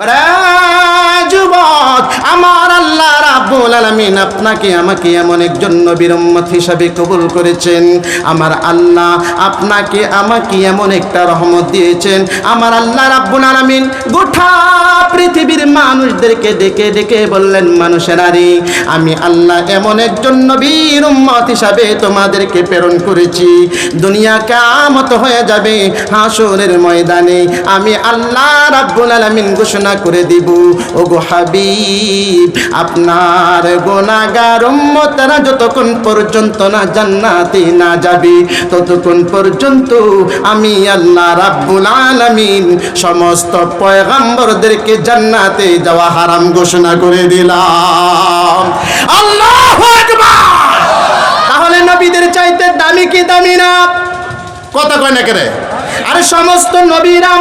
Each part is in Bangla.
but I রাব্বুল আলামিন আপনাকে, আমাকে এমন একজন নবীর উম্মত হিসাবে কবুল করেছেন। আমার আল্লাহ আপনাকে, আমাকে এমন একটা রহমত দিয়েছেন। আমার আল্লাহ রাব্বুল আলামিন গোটা পৃথিবীর মানুষদেরকে ডেকে ডেকে বললেন মানুষেরারে আমি আল্লাহ এমন একজন নবীর উম্মত হিসাবে তোমাদেরকে প্রেরণ করেছি। দুনিয়া কামত হয়ে যাবে, হাসরের ময়দানে আমি আল্লাহ রাব্বুল আলামিন ঘোষণা করে দিব। ওগো হাবিব, আপনার গোনাগার উম্মতরা যতক্ষণ পর্যন্ত না জান্নাতে না যাবে, ততক্ষণ পর্যন্ত আমি আল্লাহ রাব্বুল আলামিন সমস্ত পয়গাম্বরদেরকে জান্নাতে যাওয়া হারাম ঘোষণা করে দিলাম। আল্লাহু আকবার! তাহলে নবীদের চাইতে দামি কি দামি না? কথা কয় না কেরে? আরে সমস্ত নবীরা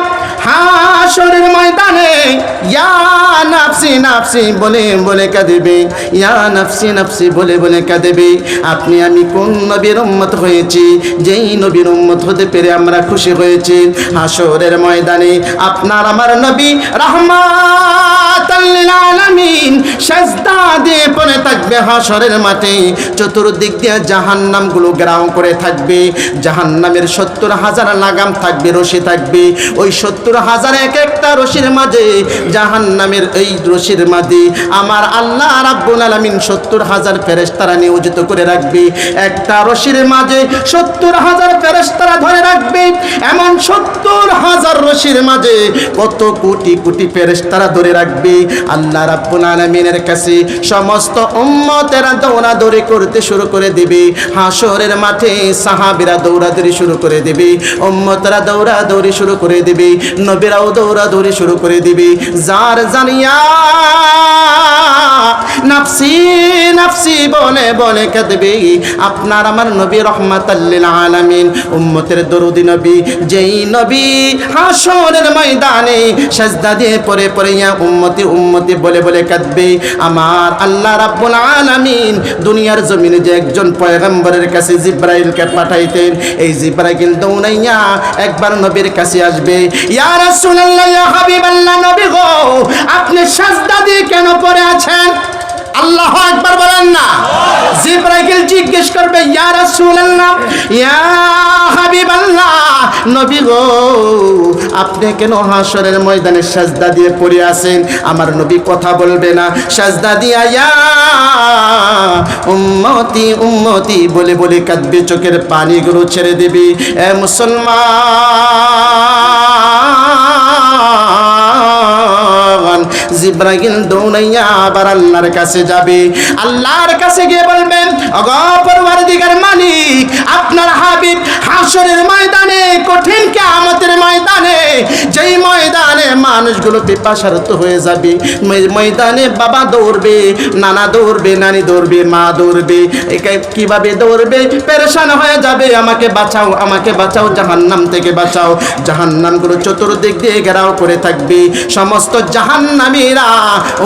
হাসরের ময়দানে, ইয়া নাফসি নাফসি বলে বলে কাঁদেবে, ইয়া নাফসি নাফসি বলে বলে কাঁদেবে, আপনি আমি কোন নবীর উম্মত হয়েছি? যেই নবীর উম্মত হতে পেরে আমরা খুশি হয়েছি। হাসরের ময়দানে আপনার আমার নবী রহমাতাল্লিল আলামিন সাজদা দিয়ে পড়ে থাকবে হাসরের মাঠে। চতুর্দিক দিয়ে জাহান্নামগুলো গ্রাও করে থাকবে। জাহান্নামের সত্তর হাজার লাগাম থাকবে, রশি থাকবে। ওই সত্তর হাজার এক একটা রশির মাঝে, জাহান্নামের এই রশির মাঝে। আমার আল্লাহ রাব্বুল আলামিন সত্তর হাজার ফেরেশতারা নিয়োজিত করে রাখবে। একটা রশির মাঝে সত্তর হাজার ফেরেশতারা ধরে রাখবে। এমন সত্তর হাজার রশির মাঝে কত কোটি কোটি ফেরেশতারা ধরে রাখবে। আল্লাহ রাব্বুল আলামিনের কাছে সমস্ত উম্মতেরা দৌড়াদৌড়ি করতে শুরু করে দিবে। হাসরের মাঠে সাহাবিরা দৌড়াদৌড়ি শুরু করে দিবে। উম্মতরা দৌড়াদৌড়ি শুরু করে দিবে। নবীরাও দৌড়াদৌড়ি শুরু করে দিবি। যার জানিয়া নাফসি নাফসি বলে বলে কাঁদবে। আপনার আমার নবী রহমাতাল্লিল আলামিন, উম্মতের দরুদি নবী। যেই নবী হাসরের ময়দানে সাজদা দিয়ে পরে পরে ইয়া উম্মতি উম্মতি বলে বলে কাঁদবে। আমার আল্লাহ রাব্বুল আলামিন দুনিয়ার জমিনে যে একজন পয়গম্বরের কাছে জিব্রাইলকে পাঠাইতেন, এই জিব্রাইল দৌড়াইয়া একবার নবীর কাছে আসবে। ইয়া ইয়া হাবিবাল্লাহ গো, আপনি সাজদা দিয়ে কেন পড়ে আছেন? আল্লাহ একবার বলেন না। জিব্রাইল জিজ্ঞেস করবে, ইয়া রাসূলুল্লাহ, ইয়া হাবিবাল্লাহ গো, আপনি কেন হাসরের ময়দানে সাজদা দিয়ে পড়ে আছেন? আমার নবী কথা বলবে না। সাজদা দিয়া, ইয়া উম্মতি উম্মতি, বলে বলে কাঁদবে, চোখের পানিগুলো ছেড়ে দিবি। এ মুসলমান জিব্রাইল দৌড়াইয়া আবার আল্লাহর কাছে যাবে। আল্লাহর কাছে গিয়ে বলবেন অগপরবার দিগার মালিক, আপনার হাবিব হাসরের ময়দানে, কঠিন কিয়ামতের ময়দানে, যেই ময়দানে মানুষগুলো পিপাসারত হয়ে যাবে ময়দানে বাবা দৌড়বে, নানা দৌড়বে, নানি দৌড়বে, মা দৌড়বে কীভাবে দৌড়বে? পেরেশান হয়ে যাবে, আমাকে বাঁচাও আমাকে বাঁচাও, জাহান্নাম থেকে বাঁচাও। জাহান্নামগুলো চতুর্দিক দিয়ে ঘেরাও করে থাকবে। সমস্ত জাহান্নামীরা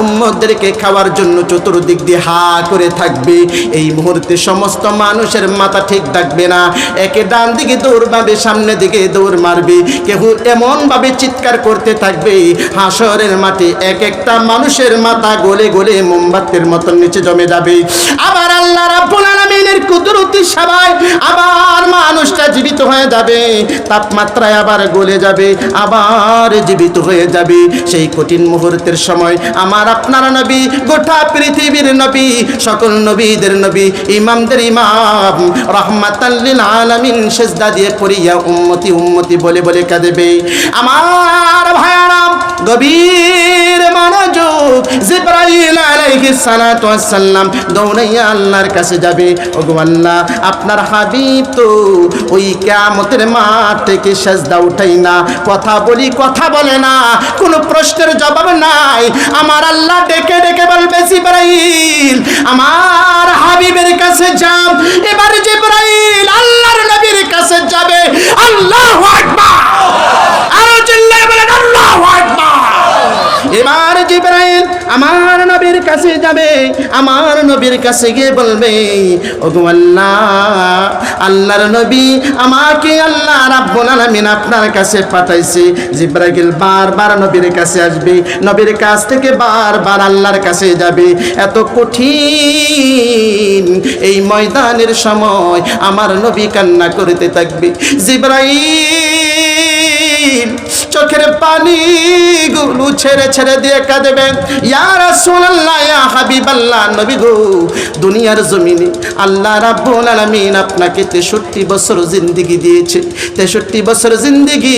উম্মদেরকে খাওয়ার জন্য চতুর্দিক দিয়ে হা করে থাকবে। এই মুহূর্তে সমস্ত মানুষের মাথা ঠিক থাকবে না। একে ডান দিকে দৌড় মারবে, সামনে দিকে দৌড় মারবে। কেউ এমন ভাবে চিৎকার করতে থাকবে, হাসরের মাঠে এক একটা মানুষের মাথা গলে গলে মোমবাতির মতন নিচে জমে যাবে। আবার আল্লাহ রাব্বুল আলামিনের কুদরতি সবাই আবার মানুষটা জীবিত হয়ে যাবে। তাপমাত্রায় আবার গলে যাবে, আবার জীবিত হয়ে যাবে। সেই কঠিন মুহূর্তের সময় আমার আপনার নবী, গোটা পৃথিবীর নবী, সকল নবীদের নবী, ইমামদের ইমাম রহমাতাল্লিল আলামিন সেজদা দিয়ে পড়িয়া উম্মতি উম্মতি বলে বলে কাঁদেবে। আমার ভাইয়ারাম গভীর মনোযোগ জিব্রাইল আলাইহিস সালাতু ওয়াস সালাম দৌড়াইয়া আল্লাহর কাছে যাবে। আল্লাহ, আপনার হাবিব তো ওই কিয়ামতের মাঠ থেকে সেজদা উঠাই না কথা বলি কথা বলে না, কোনো প্রশ্নের জবাব নাই। আমার আল্লাহ ডেকে ডেকে বলবে, জিব্রাইল, আমার হাবিবের কাছে যাও। এবার জিব্রাইল আল্লাহর নবীর কাছে যাবে। আল্লাহু আকবার এবার জিব্রাইল আমার নবীর কাছে যাবে, আমার নবীর কাছে গিয়ে বলবে, ওগো আল্লাহ, আল্লাহর নবী আমাকে আল্লাহ রাব্বুল আলামিন আপনার কাছে পাঠাইছে। জিব্রাইল বারবার নবীর কাছে আসবে, নবীর কাছ থেকে বারবার আল্লাহর কাছে যাবে। এত কঠিন এই ময়দানের সময় আমার নবী কান্না করতে থাকবে। জিব্রাইল চোখের পানি গুলো ছেড়ে ছেড়ে দিয়ে কাঁদবেন ইয়া রাসূলুল্লাহ, ইয়া হাবিবাল্লাহ, নবী গো, দুনিয়ার জমিনে আল্লাহ রাব্বুল আলামিন আপনাকে 63 বছর জিন্দেগি দিয়েছে। 63 বছর জিন্দেগি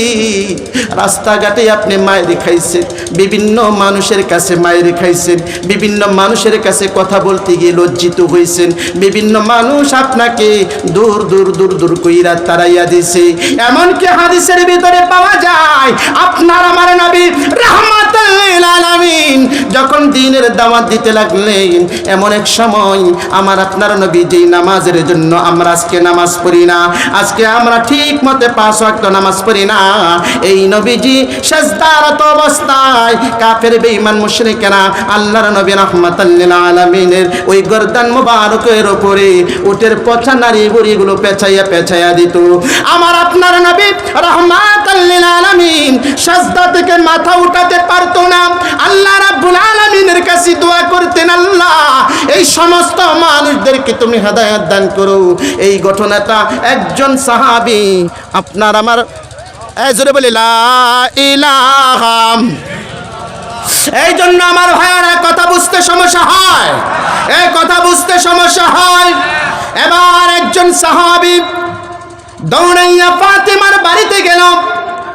রাস্তাঘাটে আপনি মায়ের খাইছেন, বিভিন্ন মানুষের কাছে মায়ের খাইছেন, বিভিন্ন মানুষের কাছে কথা বলতে গিয়ে লজ্জিত হয়েছেন বিভিন্ন মানুষ আপনাকে দূর দূর দূর দূর কইরা তারাইয়া দিছে। এমনকি হাদিসের ভিতরে পাওয়া যায় আপনার আমার নবী রাহমাতুল যখন দিনের দাওয়াত দিতে লাগলেন, এমন এক সময় আমার আপনার নবী যেই নামাজের জন্য আমরা আজকে নামাজ পড়ি না, আজকে আমরা ঠিক মতে পাঁচ ওয়াক্ত নামাজ পড়ি না, এই নবীজি সাজদারত অবস্থায় কাফের, বেঈমান, মুশরিকেরা আল্লাহর নবী রাহমাতাল্লিল আলামিনের ওই গর্দান মুবারকের উপরে উটের পচা নারী বুড়িগুলো পেছাইয়া পেছাইয়া দিত। আমার আপনার নবী রাহমাতাল্লিল আলামিন সাজদা থেকে মাথা উঠাতে পারতো না। আল্লাহ রাব্বুল আলামিনের কাছে দোয়া করতেন, আল্লাহ, এই সমস্ত মানুষদেরকে তুমি হেদায়েত দান করো। এই ঘটনাটা একজন সাহাবী, আপনার আমার, এই জোরে বলি, লা ইলাহা এই জন্য আমার ভাইয়ারা কথা বুঝতে সমস্যা হয়। এই কথা বুঝতে সমস্যা হয়। এবার একজন সাহাবি দৌড়াইয়া ফাতেমার বাড়িতে গেল।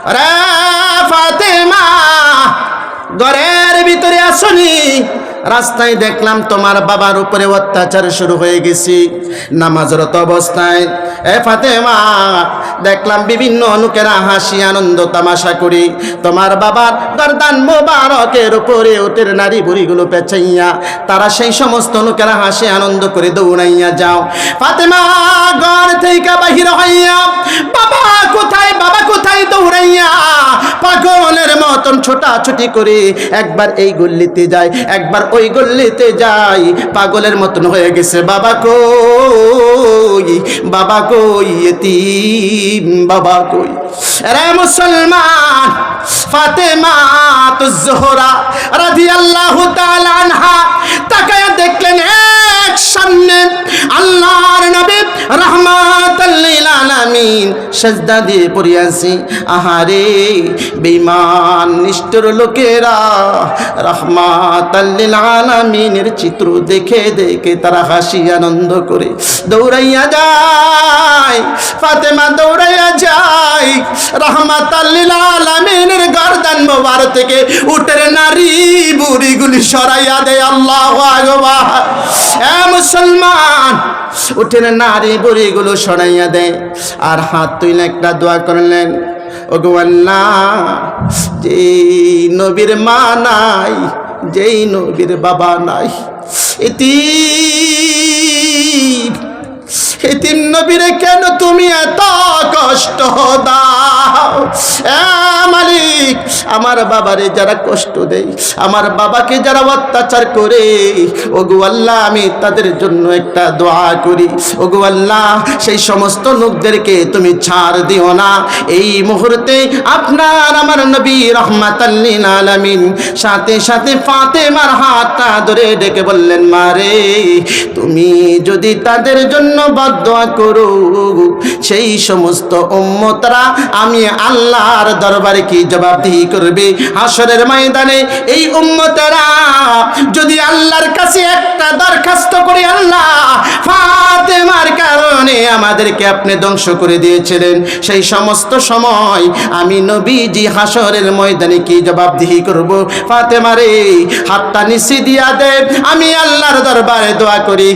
রে ফাতেমা ঘরের ভিতরে আসনি। রাস্তায় দেখলাম তোমার বাবার উপরে অত্যাচার শুরু হয়ে গেছি। নামাজরত অবস্থায় এ ফাতেমা, দেখলাম বিভিন্ন লোকেরা হাসি, আনন্দ, তামাশা করি। তোমার বাবার গরদান মোবারকের উপরে ওটের নারী বুড়িগুলো পেছাইয়া তারা সেই সমস্ত লোকেরা হাসি, আনন্দ করে দৌড়াইয়া যাও। ফাতেমা ঘর থেকে বাহির হইয়া, বাবা কোথায় বাবা কোথায়? দৌড়াইয়া পাগলের মতন ছোটাছুটি করে একবার এই গল্লিতে যায়, একবার ওই গল্লিতে যাই, পাগলের মতন হয়ে গেছে। বাবা কই? বাবা কই এতিম? বাবা কই? রে মুসলমান, ফাতেমা তো জোহরা রাদিয়াল্লাহু তাআলা আনহা তাকায় দেখলেন এক সামনে আল্লাহর নবী রাহমাতাল লিল আলামিন সেজদা দিয়ে পড়ে আছি। আহারে, বেঈমান, নিষ্ঠুর লোকেরা রাহমাতাল লিল আলামিনের চিত্র দেখে দেখে তারা হাসি আনন্দ করে। দৌড়াইয়া যায়, ফাতেমা দৌড়াইয়া যায়। রাহমাতাল লিল আলামিনের গর্দান মোবার থেকে উটের নারী বুড়িগুলি সরাইয়া দেয়, আল্লাহু এ মুসলমান উঠেন নারী বুড়িগুলো সরাইয়া দেয় আর হাত তুইলে একটা দোয়া করলেন, ওগো আল্লাহ, যেই নবীর মা নাই যেই নবীর বাবা নাই। এটি এতিম নবীরে কেন তুমি এত কষ্ট দাও? মালিক, আমার বাবারে যারা কষ্ট দেয়, আমার বাবাকে যারা অত্যাচার করে, ওগো আল্লাহ, আমি তাদের জন্য একটা দোয়া করি। ওগো আল্লাহ, সেই সমস্ত লোকদেরকে তুমি ছাড় দিও না। এই মুহূর্তে আপনার, আমার নবী রহমাতাল্লিন আলামিন, সাথে সাথে ফাতেমার হাতটা ধরে ডেকে বললেন মারে তুমি যদি তাদের জন্য বদোয়া করো সেই সমস্ত উম্মতরা, আমি আল্লাহর দরবারে কি জবাবদিহি করবে? হাসরের ময়দানে এই উম্মতরা যদি আল্লাহর কাছে একটা দরখাস্ত করে আল্লাহ কারণে আমাদেরকে আপনি ধ্বংস করে দিয়েছিলেন। সেই সমস্ত সময় আমি নবীজি হাসরের ময়দানে কি জবাবদিহি করব? ফাতে মারে হাতটা নিশি দিয়া দে। আমি আল্লাহর দরবারে দোয়া করি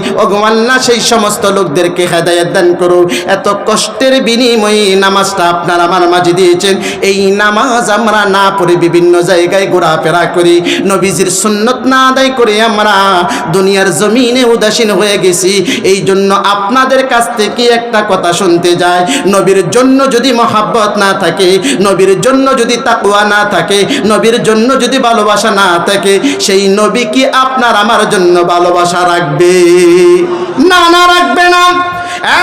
আল্লাহ, সেই সমস্ত লোকদেরকে হেদায়ত দান করো। এত কষ্টের বিনিময়ে নামাজটা আপনার আমার মাঝে দিয়েছেন। এই নামাজ আমরা না পড়ে বিভিন্ন জায়গায় ঘোরাফেরা করি। নবীজির সুন্নত না আদায় করে আমরা দুনিয়ার জমিনে উদাসীন হয়ে গেছি। এই জন্য আপনাদের কাছ থেকে থেকে একটা কথা শুনতে যায়। নবীর জন্য যদি মহাব্বত না থাকে, নবীর জন্য যদি তাকুয়া না থাকে, নবীর জন্য যদি ভালোবাসা না থাকে, সেই নবী কি আপনার আমার জন্য ভালোবাসা রাখবে? না না, রাখবে না।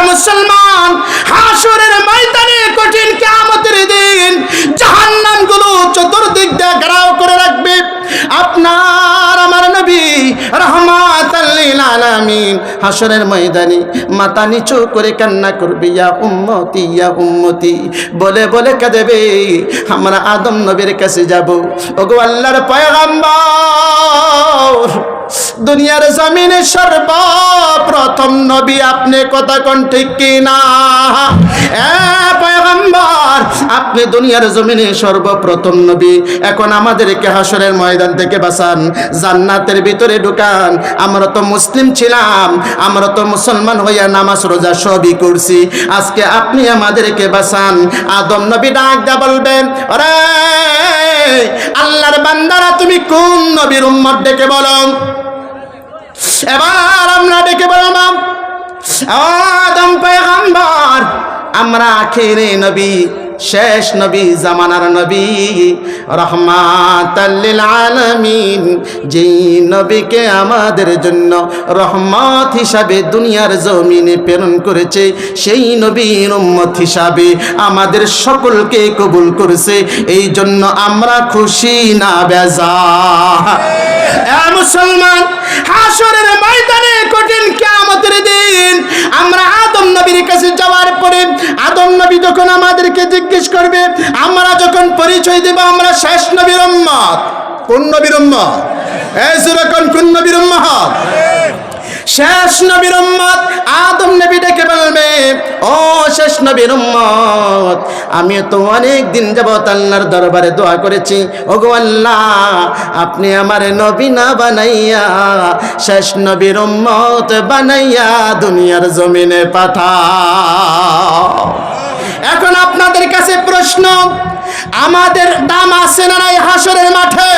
মুসলমান, হাসরের ময়দানে কঠিন কেমতের দিন জাহান্নামগুলো চতুর্দিক দিয়ে ঘেরাও করে রাখবে। আপনার আমার নবী রহমাত আলামিন। হাসরের ময়দানে মাথা নিচু করে কান্না করবে, ইয়া উম্মতি ইয়া উম্মতি। বলে বলে কাঁদেবে, আমরা আদম নবীর কাছে যাব। ওগো আল্লাহর পয়গাম্বর, দুনিয়ার জমিনে সর্বপ্রথম নবী, আপনি কথা কোন ঠিক কিনা? পয়গম্বর, আপনি দুনিয়ার জমিনে সর্বপ্রথম নবী, এখন আমাদেরকে হাসরের ময়দান থেকে বাঁচান, জান্নাতের ভিতরে ঢুকান। আমরা তো মুসলিম ছিলাম করলাম আমরা তো মুসলমান হইয়া নামাজ রোজা সবই করছি। আজকে আপনি আমাদেরকে বাসান আদম নবী ডাক দা বলবেন, ওরে, আল্লাহর বান্দারা, তুমি কোন নবীর উম্মত ডেকে বলো? এবার আমরা ডেকে বললাম আদম পয়গম্বর, আমরা আখেরে নবী শেষ নবী, জামানার নবী রহমাতাল্লিল আলামিন। যেই নবীকে আমাদের জন্য রহমত হিসাবে দুনিয়ার জমিনে প্রেরণ করেছে, সেই নবীর উম্মত হিসাবে আমাদের সকলকে কবুল করেছে। এই জন্য আমরা খুশি না, বেজা। মুসলমান হাসরের ময়দানে কঠিন কিয়ামতের দিন। আমরা আদম নবীর কাছে যাওয়ার পরে, আদম নবী যখন আমাদেরকে জিজ্ঞেস করবে, আমরা যখন পরিচয় দেব, আমরা শেষ নবীর উম্মত। কোন নবীর উম্মত? এই যেরকম কোন নবীর শেষ নবীর উম্মত আদম নবী ডেকে বলবে, ও শেষ নবীর উম্মত, আমি তো অনেক দিন যাবত আল্লাহর দরবারে দোয়া করেছি। ওগো আল্লাহ, আপনি আমার নবী না বানাইয়া শেষ নবীর উম্মত বানাইয়া দুনিয়ার জমিনে পাঠা এখন আপনাদের কাছে প্রশ্ন, আমাদের দাম আছে না নাই হাসরের মাঠে?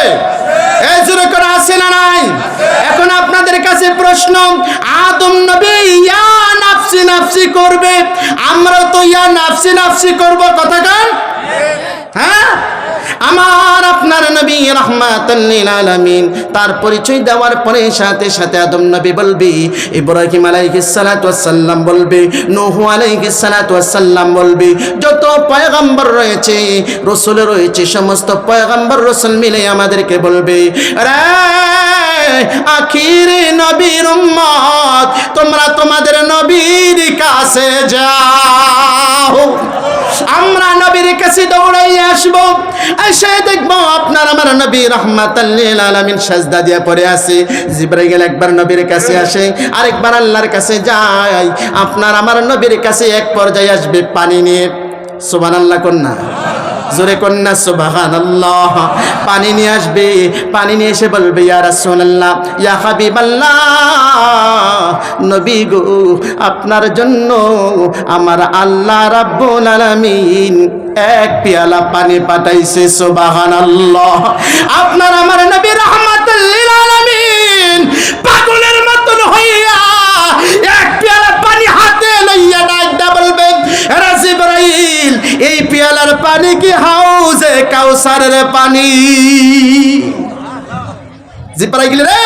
আছে না নাই? এখন আপনাদের কাছে প্রশ্ন, আদম নবী ইয়া নাফসি নাফসি করবে? আমরা তো ইয়া নাফসি নাফসি করব, কথা কান? হ্যাঁ? আমার আপনার নবী রহমাতুল্লিল আলামিন। তার পরিচয় দেওয়ার পরে সাথে সাথে আদম নবী বলবি, ইব্রাহিম আলাইহিস সালাতু ওয়াসসালাম বলবি, নূহ আলাইহিস সালাতু ওয়াসসালাম বলবি, যত পয়গম্বর রয়েছে, রসুল রয়েছে, সমস্ত পয়গম্বর রসুল মিলে আমাদেরকে বলবে, রে আখির নবীর উম্মত, তোমরা তোমাদের নবীর কাছে যাও। আমরা কাছে দৌড়াই আসব। এসে দেখব আপনার আমার নবী রহমাতাল্লিল আলামিন সাজদা দিয়ে পড়ে আছে। জিব্রাইল একবার নবীর কাছে আসে, আরেকবার আল্লাহর কাছে যায়। আপনার আমার নবীর কাছে এক পর্যায়ে আসবে পানি নিয়ে। সুবহানাল্লাহ, কন্যা। জোরে কন্যা সুবাহান পানি নিয়ে আসবে, পানি নিয়ে এসে বলবে, ইয়া রাসূলুল্লাহ, ইয়া হাবিবাল্লাহ, নবী গো, আপনার জন্য আমার আল্লাহ রাব্বুল আলামিন এক পেয়ালা পানি পাঠাইছে, সুবহানাল্লাহ। আপনার, আমার নবী রাহমাতুল লিল আলামিন পাগলের মতন হয়ে এই পেয়ালার পানি কি হাউজে কাউসারের পানি? যে পাড়ায় গেলে রে,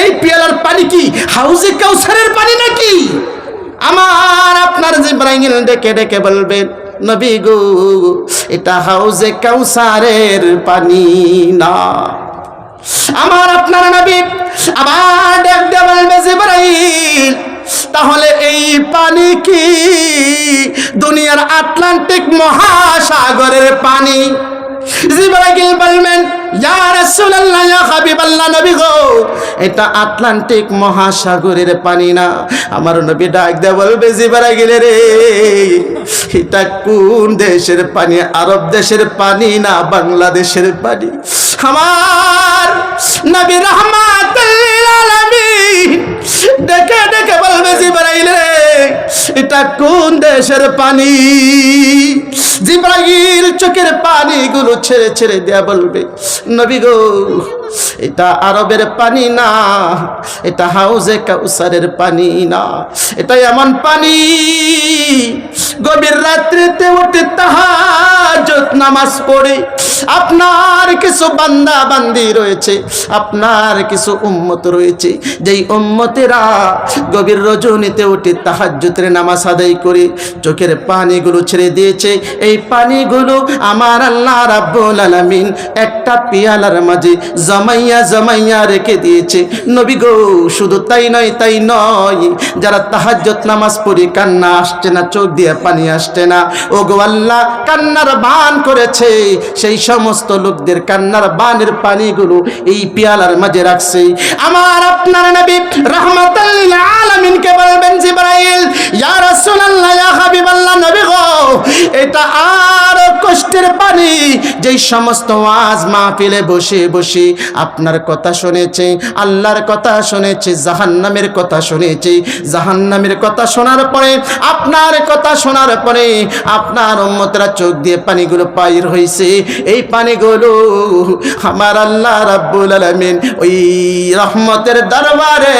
এই পেয়ালার পানি কি হাউজে কাউসারের পানি নাকি? আমার আপনার যে ব্রাইঙ্গিল ডেকে ডেকে বলবেন নবী গো, এটা হাউজে কাউসারের পানি না। আমার আপনার নবী আবার ডাক দেওয়া বলবে যে তাহলে এই পানি কি দুনিয়ার আটলান্টিক মহাসাগরের পানি? জিবাগিল বলবেন এটা আটলান্টিক মহাসাগরের পানি না। আমার নবী ডাক দে বলবে, জিবারা গেলে রে, এটা কোন দেশের পানি? আরব দেশের পানি না বাংলাদেশের পানি? আমার নবী রহমাত দেখে দেখে বলবে জিবারাইলে এটা কোন দেশের পানি? জিব্রাইল চোখের পানিগুলো ছেড়ে ছেড়ে দেয়া বলবে no ha এটা আরবের পানি না, এটা হাউজে কাউসারের পানি না। এটা এমন পানি, গভীর রাত্রিতে উঠে তাহাজ্জুদ নামাজ পড়ে। আপনার কিছু বান্দা বান্দি রয়েছে, আপনার কিছু উম্মত রয়েছে। যেই উম্মতেরা গভীর রজনীতে উঠে তাহাজ্জুদের নামাজ আদায় করে, চোখের পানিগুলো ছেড়ে দিয়েছে। এই পানিগুলো আমার আল্লাহ রাব্বুল আলামিন একটা পিয়ালার মাঝে জমাইয়া জমাইয়া রেখে দিয়েছে। নবী গো, শুধু তাই নয় তাই নয়। যারা তাহাজ্জুদ নামাজ পড়ি, কান্না আসছে না, চোখ দিয়ে পানি আসছে না। ও গো আল্লাহ, কান্নার বান করেছে। সেই সমস্ত লোকদের কান্নার বানের পানিগুলো এই পিয়ালার মাঝে রাখছে। আমার আপনার নবী রহমাতাল্লিল আলামিনকে বলবেন, জিবরাইল, ইয়া রাসূলুল্লাহ, ইয়া হাবিবাল্লাহ, নবী গো, এটা কষ্টের পানি, যেই সমস্ত ওয়াজ মাহফিলে বসে বসে আপনার কথা শুনেছে, আল্লাহর কথা শুনেছে, জাহান্নামের কথা শুনেছে, জাহান্নামের কথা শোনার পরে, আপনার কথা শোনার পরে আপনার উম্মতরা চোখ দিয়ে পানিগুলো পাইর হয়েছে এই পানিগুলো আমার আল্লাহ রাব্বুল আলামিন ওই রহমতের দরবারে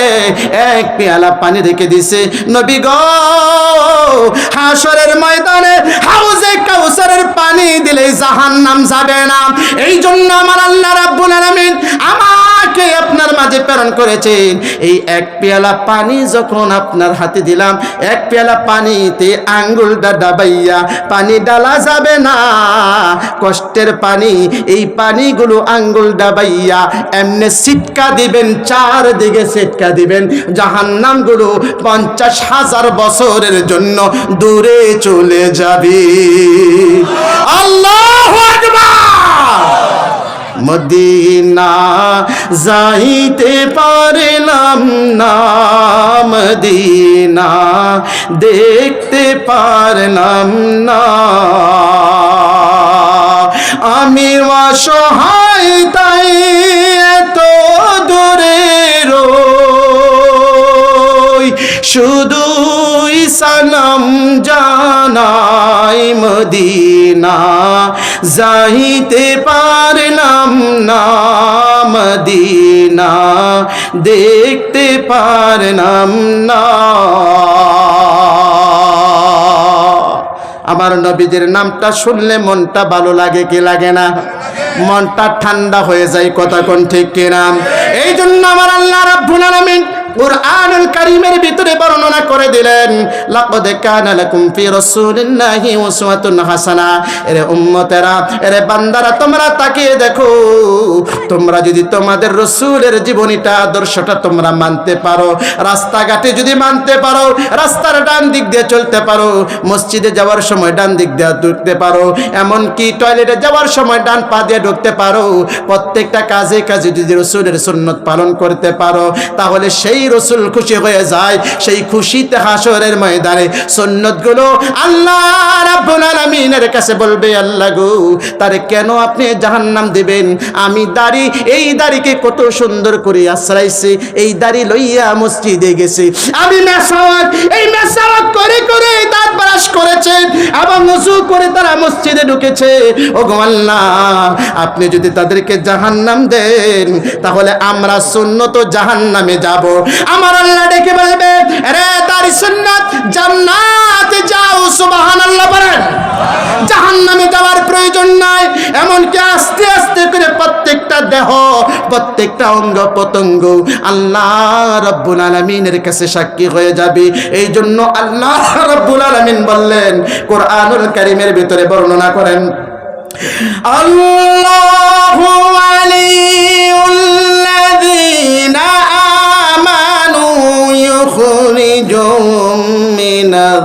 এক পেয়ালা পানি রেখে দিছে। নবী গো হাসরের ময়দানে হাউজে কাউসারের পানি দিলে জাহান্নাম যাবে না। এই জন্য আমার আল্লাহ রাব্বুল আলামিন আমাকে আপনার মাঝে প্রেরণ করেছেন। এই এক পেয়ালা পানি যখন আপনার হাতে দিলাম, এক পেয়ালা পানিতে আঙ্গুলটা ডাবাইয়া পানি ডালা যাবে না। কষ্টের পানি, এই পানিগুলো আঙ্গুল ডাবাইয়া এমনি সিটকা দিবেন চার দিকে সিটকা দিবেন। জাহান্নামগুলো পঞ্চাশ হাজার বছরের জন্য দূরে চলে যাবে। আল্লাহু মদিনা যাইতে পারলাম না, মদিনা দেখতে পারলাম না। আমি অসহায়, তাই এত দূরে রই শুধুই সালাম জানাই মদিনা। যাইতে পারলাম না মদিনা, দেখতে পারলাম না। আমার নবীদের নামটা শুনলে মনটা ভালো লাগে কি লাগে না? মনটা ঠান্ডা হয়ে যায়, কথা কোন ঠিক কিনা? এই জন্য আমার আল্লাহ রাব্বুল আলামিন কুরআনুল ভিতরে বর্ণনা করে দিলেন, লাকাদ ফি রাসূলিল্লাহি উসওয়াতুন হাসানা। এরে উম্মতেরা, এরে বান্দারা, তোমরা তাকিয়ে দেখো। তোমরা যদি তোমাদের রসূলের জীবনীটা, আদর্শটা তোমরা মানতে পারো, রাস্তাঘাটে যদি মানতে পারো, রাস্তার ডান দিক দিয়ে চলতে পারো, মসজিদে যাওয়ার সময় ডান দিক দিয়ে ঢুকতে পারো, এমনকি টয়লেটে যাওয়ার সময় ডান পা দিয়ে ঢুকতে পারো, প্রত্যেকটা কাজে কাজে যদি রসুলের সুন্নত পালন করতে পারো, তাহলে সেই রসুল খুশি হয়ে যায়, সেই খুশিতে হাসরের ময়দানে সন্ন্যতগুলো আল্লাহ রাব্বুল কাছে বলবে, আল্লাহ গো, তারে কেন আপনি জাহান্নাম দেবেন? আমি দাড়ি, এই দাড়িকে কত সুন্দর করে আশ্রাইছি, এই দাড়ি লইয়া মসজিদে গেছি। আমি মেসাওয়াক, এই মেসাওয়াক এবং উজু করে তারা মসজিদে ঢুকেছে। ও গো আল্লাহ, আপনি যদি তাদেরকে জাহান্নাম দেন, তাহলে আমরা সুন্নত জাহান্নামে যাব। আমার আল্লাহ ডেকে বলবে রে তার সুন্নাত যাও বলেন। যাওয়ার প্রয়োজন নাই, এমনকি আস্তে আস্তে করে প্রত্যেকটা দেহ, প্রত্যেকটা অঙ্গ প্রত্যঙ্গ আল্লাহ রব্বুল আলমিনের কাছে সাক্ষী হয়ে যাবে। এই জন্য আল্লাহ রব্বুল আলমিন বললেন কোরআনুল কারিমের ভিতরে বর্ণনা করেন, আল্লাহু আলিউল্লাযীনা আমানু ইউখরিজুম মিনাল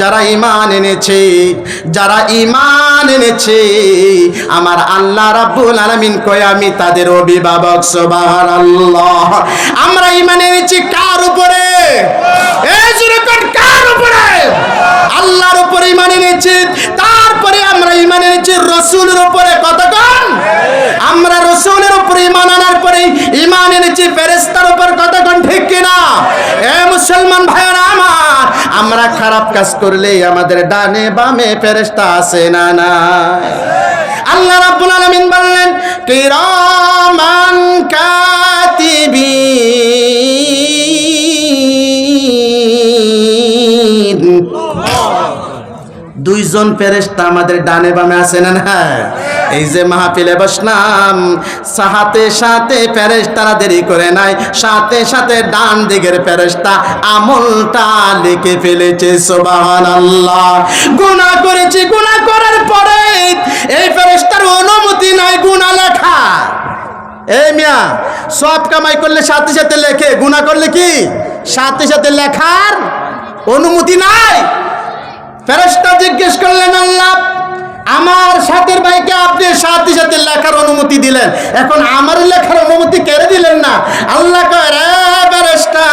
যারা ইমান এনেছে, যারা ইমান এনেছে। আমার আল্লাহ রাব্বুল আলামিন কয়, আমি তাদের অভিভাবক, সুবহানাল্লাহ। আমরা ইমান এনেছি কার উপরে? এই যেরকম কার উপরে? আল্লাহর উপরে ইমান এনেছি। তারপরে আমরা ইমান এনেছি রসুলের উপরে কতক্ষণ আমরা রসুলের উপরে ইমান আনার পরে ইমান এনেছি ফেরেস্তার উপর কতক্ষণ ঠিক কিনা? এ মুসলমান ভাইয়েরা আমার, আমরা খারাপ কাজ করলে আমাদের ডানে বামে ফেরেশতা আছে না না? আল্লাহ রাব্বুল আলামিন বললেন, কিরামান কাতিবিন। দুইজন ফেরেশতা আমাদের ডানে বামে আছে না না এই যে মাহফিলে বসলাম, সাহাতে সাথে ফেরেশতারা দেরি করে নাই। সাথে সাথে ডান দিকের ফেরেশতা আমলটা লিখে ফেলেছে, সুবহানাল্লাহ। গুনাহ করেছি, গুনাহ করার পরে এই ফেরেশতার অনুমতি নাই, গুনাহ লেখা। এই মিয়া সব কামাই করলে সাথে সাথে লেখে, গুনাহ করলে কি? সাথে সাথে লেখার অনুমতি নাই। ফেরেশতা জিজ্ঞেস করলেন, আল্লাহ, আমার সাথের ভাইকে আপনি সাথে সাথে লেখার অনুমতি দিলেন। এখন আমার লেখার অনুমতি কেড়ে দিলেন না। আল্লাহ কয় রে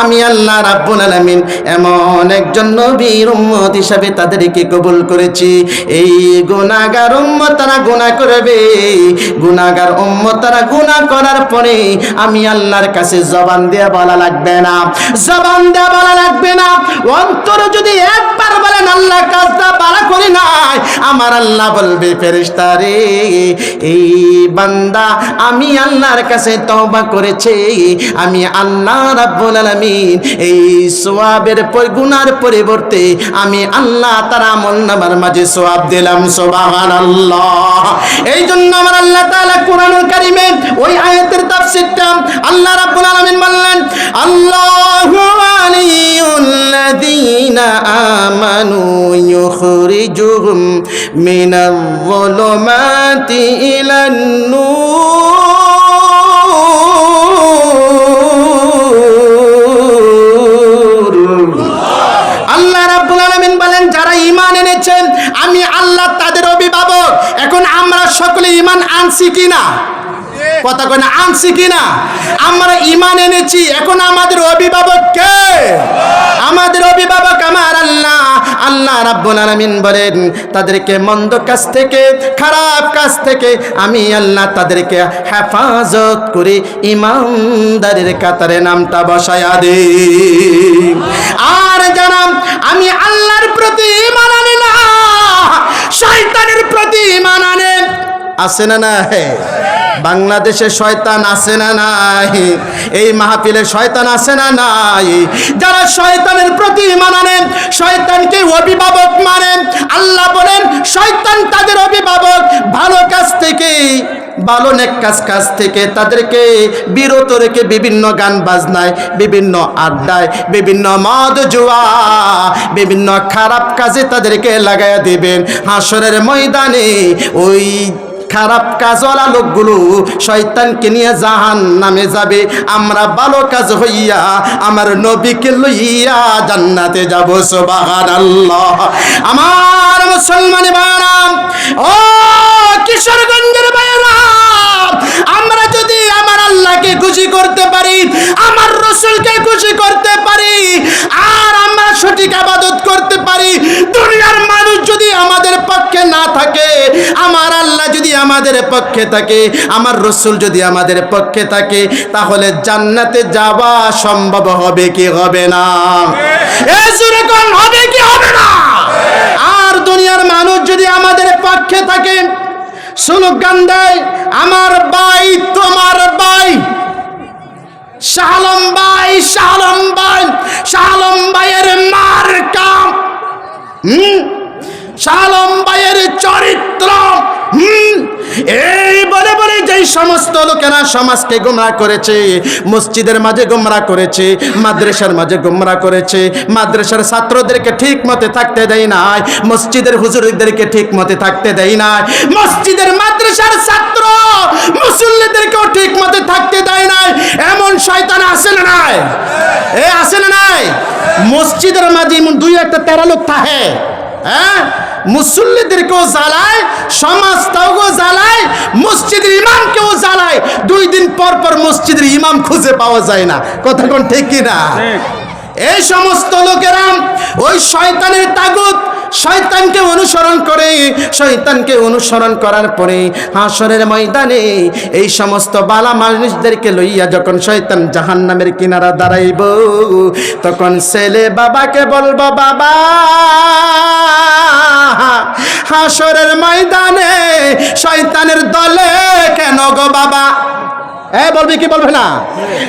আমি আল্লাহ রাব্বুল আলামিন এমন একজন নবীর উম্মত হিসাবে তাদেরকে কবুল করেছি। এই গুনাহগার উম্মত তারা গুনাহ করবে। গুনাহগার উম্মত তারা গুনাহ করার পরে আমি আল্লাহর কাছে জবান দেয়া বলা লাগবে না। জবান দেয়া বলা লাগবে না। অন্তর যদি একবার বলেন, আল্লাহ কাজটা বাড়া করি নাই। আমার আল্লাহ বলবে, ফেরেশতা রে, এই বান্দা, আমি আল্লাহর কাছে তওবা করেছে। আমি আল্লাহ রাব্বুল আলামিন, এই সোয়াবের গুনার পরিবর্তে আমি আল্লাহ তার আমল মাঝে সোয়াব দিলাম, সুবহানাল্লাহ। এই জন্য আমার আল্লাহ তাআলা কোরআনুল কারীমে ওই আয়াতের তাফসীরটা আল্লাহ রাব্বুল আলামিন বললেন, আল্লাহু আলিয়ুল্লাযীনা আমানু ইউখরিজুহুম মিনাল যুলুমাতি ইলান নূর আল্লাহ রাব্বুল আলামিন বলেন, যারা ঈমান এনেছেন, আমি আল্লাহ তাদের অভিভাবক। এখন আমরা সকলে ঈমান আনছি কিনা? কথা কয় না, আনছি কিনা? আমরা ঈমান এনেছি, এখন আমাদের অভিভাবক কে? রাব্বুল আলামিন বলেন, তাদেরকে মন্দ কাজ থেকে, খারাপ কাজ থেকে আমি আল্লাহ তাদেরকে হেফাজত করে, ইমানদারের কাতারে নামটা বসায়া দিই আর জানাম আমি আল্লাহর প্রতি ইমান আনি না, শয়তানের প্রতি ইমান আছে না না বাংলাদেশে শয়তান আছে না নাই? এই মাহফিলে শয়তান আছে না নাই? যারা শয়তানের প্রতি মানেন শয়তানকে অভিভাবক মানেন আল্লাহ বলেন, শয়তান তাদের অভিভাবক, ভালো কাজ থেকে, ভালো নেক কাজ কাজ থেকে তাদেরকে বিরত রেখে বিভিন্ন গান বাজনায়, বিভিন্ন আড্ডায়, বিভিন্ন মদ জুয়া, বিভিন্ন খারাপ কাজে তাদেরকে লাগাইয়া দিবেন। হাসরের ময়দানে ওই খারাপ কাজওয়ালা লোকগুলো শয়তানকে নিয়ে জাহান নামে যাবে। আমরা ভালো কাজ হইয়া আমার নবীকে লইয়া জান্নাতে যাব, সুবহানাল্লাহ। আমার মুসলমান বানাম ও কিশোরগঞ্জের বায়রাম আমরা যদি আমার আল্লাহকে খুশি করতে পারি, আমার রসুলকে খুশি করতে পারি, আর আমরা সঠিক আবাদত করতে পারি, দুনিয়ার মানুষ যদি আমাদের পক্ষে না থাকে, আমার আল্লাহ যদি আমাদের পক্ষে থাকে আমার রসুল যদি আমাদের পক্ষে থাকে তাহলে জান্নাতে যাওয়া সম্ভব হবে কি হবে না? হবে কি হবে না? আর দুনিয়ার মানুষ যদি আমাদের পক্ষে থাকে স্লোগান দেয় আমার ভাই তোমার বাই শালম ভাই শালম ভাই শালম ভাইয়ের মার কাম হুম? শালম ভাইয়ের চরিত্র হুম? এই বলে বলে যেই সমস্ত লোকেরা সমাজকে গোমরা করেছে, মসজিদের মাঝে গোমরা করেছে, মাদ্রাসার মাঝে গোমরা করেছে, মাদ্রাসার ছাত্রদেরকে ঠিক মতে থাকতে দেয় নাই, মসজিদের হুজুরদেরকে ঠিক মতে থাকতে দেয় নাই, মসজিদের মাদ্রাসার ছাত্র মুসল্লিদেরকেও ঠিক মতে থাকতে দেয় নাই, এমন শয়তান আছে না নাই? এ আছে না নাই? মসজিদের মাঝে এমন দুই একটা তেরা লোক থাকে। হ্যাঁ? মুসল্লিদেরকেও জ্বালায় সমাজটাও জ্বালায় মসজিদের ইমামকেও জ্বালায়। দুই দিন পর পর মসজিদের ইমাম খুঁজে পাওয়া যায় না। কথা কোন ঠিক কিনা? এই সমস্ত লোকেরা ওই শয়তানের তাগুত শয়তানকে অনুসরণ করে, শয়তানকে অনুসরণ করার পরে হাসরের ময়দানে এই সমস্ত বালা মানুষদেরকে লইয়া যখন শয়তান জাহান্নামের কিনারা দাঁড়াইব, তখন ছেলে বাবাকে বলব, বাবা, হাসরের ময়দানে শয়তানের দলে কেন গো বাবা? এ, বলবি কি বলবে না?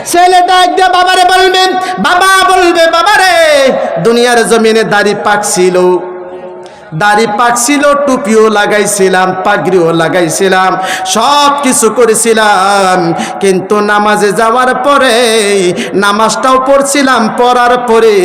ছেলেটা একদম বাবারে বলবে, বাবা, বলবে, বাবারে, দুনিয়ার জমিনে দাড়ি পাকছিল দাড়ি পাকছিল টুপিও লাগাইছিলাম, পাগড়িও লাগাইছিলাম, সব কিছু করেছিলাম। কিন্তু নামাজে যাওয়ার পরে, নামাজটাও পড়ছিলাম, পড়ার পরে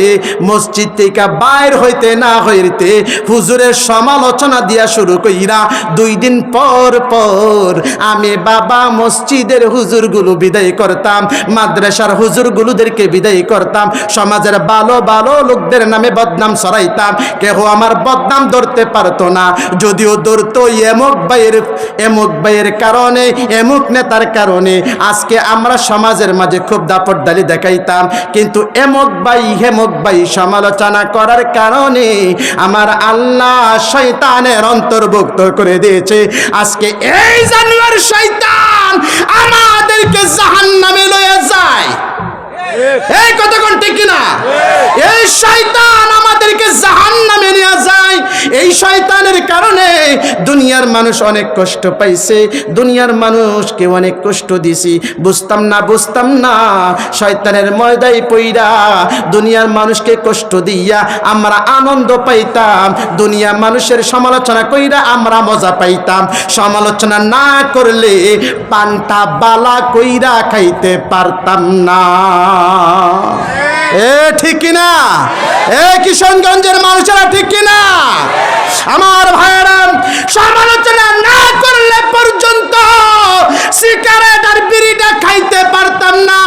মসজিদ থেকে বাইর হইতে না হইতে হুজুরের সমালোচনা দিয়া শুরু কইরা দুই দিন পর পর আমি বাবা মসজিদের হুজুরগুলো বিদায় করতাম, মাদ্রাসার হুজুরগুলোদেরকে বিদায় করতাম, সমাজের ভালো ভালো লোকদের নামে বদনাম সরাইতাম কেহ আমার বদনাম ধরতে পারতো না। যদিও ধরতো এমক ভাইয়ের এমক ভাইয়ের কারণে, এমক নেতার কারণে আজকে আমরা সমাজের মাঝে খুব দাপট দাপটদালি দেখাইতাম। কিন্তু এমক ভাই, হেমক ভাই সমালোচনা করার কারণে আমার আল্লাহ শয়তানের অন্তর্ভুক্ত করে দিয়েছে। আজকে এই জানুয়ার শয়তান আমাদেরকে জাহান্নামে লয়ে যায়। এই কতক্ষণ ঠিক কিনা? এই শয়তান আমাদেরকে জাহান নামে নিয়ে যায়। এই শয়তানের কারণে দুনিয়ার মানুষ অনেক কষ্ট পাইছে। দুনিয়ার মানুষকে অনেক কষ্ট দিছি। বুঝতাম না বুঝতাম না, শয়তানের ময়দাই পইরা দুনিয়ার মানুষকে কষ্ট দিয়া আমরা আনন্দ পাইতাম। দুনিয়া মানুষের সমালোচনা কইরা আমরা মজা পাইতাম। সমালোচনা না করলে পান্তা বালা কইরা খাইতে পারতাম না। এ ঠিক কিনা? এ কিশনগঞ্জের মানুষেরা ঠিক কিনা? আমার ভাইয়েরা, সমালোচনা না করলে পর্যন্ত সিগারেট আর বিড়িটা খাইতে পারতাম না।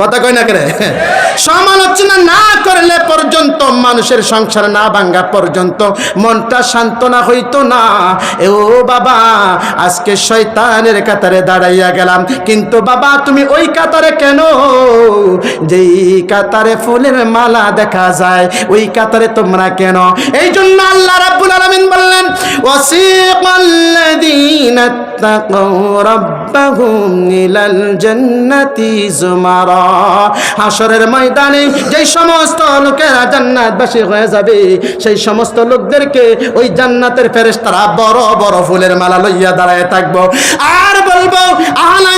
কথা কয় না কেন সমালোচনা না করলে পর্যন্ত মানুষের সংসার না ভাঙ্গা পর্যন্ত মনটা শান্ত না হইতো না। এ ও বাবা, আজকে শয়তানের কাতারে দাঁড়াইয়া গেলাম। কিন্তু বাবা, তুমি ওই কাতারে কেন? যেই কাতারে ফুলের মালা দেখা যায়, ওই কাতারে তোমরা কেন? এই জন্য আল্লাহ রাব্বুল আলামিন বললেন, ওয়াসিকাল্লাযীনা তাকাউ রাব্বাহুম ইলাল জান্নাতি জুমারা। হাসরের ময়দানে যেই সমস্ত লোকেরা জান্নাতবাসী হয়ে যাবে, সেই সমস্ত লোকদেরকে ওই জান্নাতের ফেরেস্তারা বড় বড় ফুলের মালা লইয়া দাঁড়ায় থাকব। আর বলব, আহলান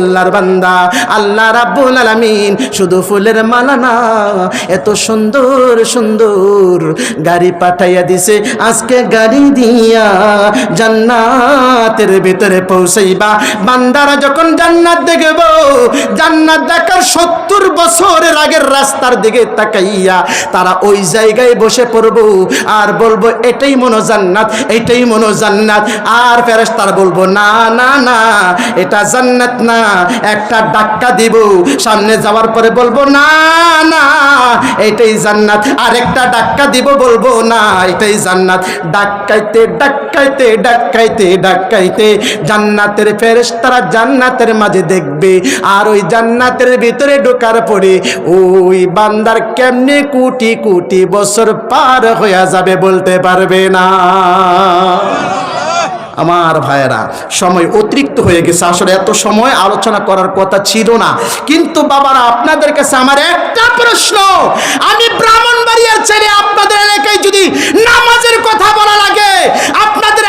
আল্লাহর বান্দা, আল্লাহ রাব্বুল আলামিন শুধু ফুলের মালা না, এত সুন্দর সুন্দর গাড়ি পাঠাইয়া দিছে। আজকে গাড়ি দিয়া জান্নাতের ভিতরে পৌঁছাইবা। বান্দারা যখন জান্নাত দেখব, জান্নাত দেখার সত্তর বছরের আগের রাস্তার দিকে তাকাইয়া তারা ওই জায়গায় বসে পড়ব। আর বলব, এটাই মনো জান্নাত, এটাই মনো জান্নাত। আর ফেরেশতার বলব, না না না, এটা জান্নাত না। একটা ডাক্কা দিব, সামনে যাওয়ার পরে বলব, না না, এটাই জান্নাত। আর একটা ডাক্কা দিব, বলব, না, এটাই জান্নাত। ডাক্কাইতে ডাক্কাইতে ডাক্কাইতে ডাক্কাইতে জান্নাতের ফেরেশতারা জান্নাতের মাঝে দেখবে, আর ওই জান্নাতের ভিতরে ঢোকার পরে ওই বান্দার কেমনে কোটি কোটি বছর পার হয়ে যাবে বলতে পারবে না। আমার ভাইয়েরা, সময় অতিরিক্ত হয়ে গেছে। আসলে এত সময় আলোচনা করার কথা ছিল না। কিন্তু বাবারা, আপনাদের কাছে আমার একটা প্রশ্ন। আমি ব্রাহ্মণবাড়িয়ার ছেলে, আপনাদের এলাকায় যদি নামাজের কথা বলা লাগে, আপনাদের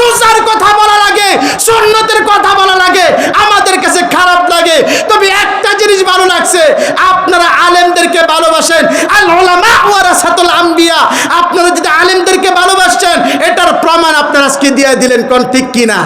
রোজার কথা বলা লাগে, সুন্নতের কথা বলা লাগে, আমাদের কাছে খারাপ লাগে। তবে একটা জিনিস ভালো লাগছে, আপনারা আলেমদেরকে ভালোবাসেন। আল আপনারা যদি আলেমদেরকে ভালোবাসছেন এটার প্রমাণ আপনারা আজকে দিয়ে দিলেন, কোন ঠিক কিনা?